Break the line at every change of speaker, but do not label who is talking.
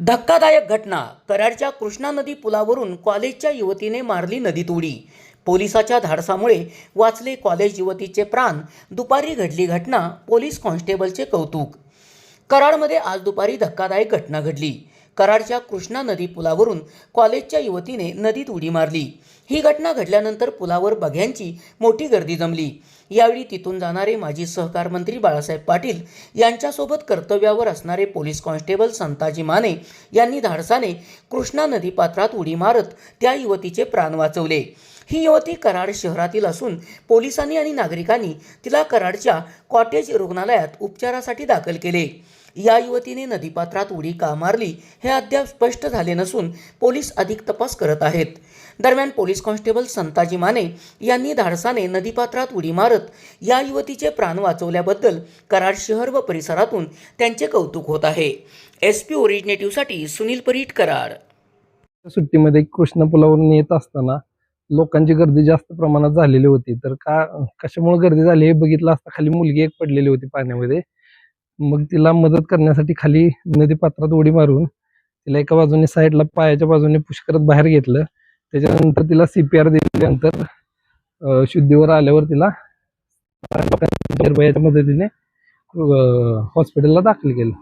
धक्कादायक घटना. कराडच्या कृष्णा नदी पुलावरून कॉलेजच्या युवतीने मारली नदीत उडी. पोलिसाच्या धाडसामुळे वाचले कॉलेज युवतीचे प्राण. दुपारी घडली घटना पोलीस कॉन्स्टेबलचे कौतुक. कराडमध्ये आज दुपारी धक्कादायक घटना घडली. कराडच्या कृष्णा नदी पुलावरून कॉलेजच्या युवतीने नदीत उडी मारली. ही घटना घडल्यानंतर पुलावर बघ्यांची मोठी गर्दी जमली. यावेळी तिथून जाणारे माजी सहकार मंत्री बाळासाहेब पाटील यांच्यासोबत कर्तव्यावर असणारे पोलीस कॉन्स्टेबल संताजी माने यांनी धाडसाने कृष्णा नदी पात्रात उडी मारत त्या युवतीचे प्राण वाचवले. ही युवती कराड शहरातील असून पोलिसांनी आणि नागरिकांनी तिला कराडच्या कॉटेज रुग्णालयात उपचारासाठी दाखल केले. या युवतीने नदीपात्रात उडी का मारली हे अद्याप स्पष्ट झाले नसून पोलीस अधिक तपास करत आहेत. दरम्यान पोलीस कॉन्स्टेबल संताजी माने यांनी धाडसाने नदीपात्रात उडी मारत या युवतीचे प्राण वाचवल्याबद्दल कराड शहर व परिसरातून त्यांचे कौतुक होत आहे. एस पी ओरिजिनेटिव्हसाठी सुनील परीट कराड.
सुट्टीमध्ये कृष्ण पुलावरून येत असताना लोकांची गर्दी जास्त प्रमाणात झालेली होती. तर का कशामुळे गर्दी झाली हे बघितलं असता खाली मुलगी एक पडलेली होती पाण्यामध्ये. मग तिला मदत करण्यासाठी खाली नदी पात्रात उडी मारून तिला एका बाजूने साईडला पायाच्या बाजूने पुश करत बाहेर घेतलं. त्याच्यानंतर तिला सीपीआर दिल्यानंतर शुद्धीवर आल्यावर तिला मदतीने हॉस्पिटलला दाखल केलं.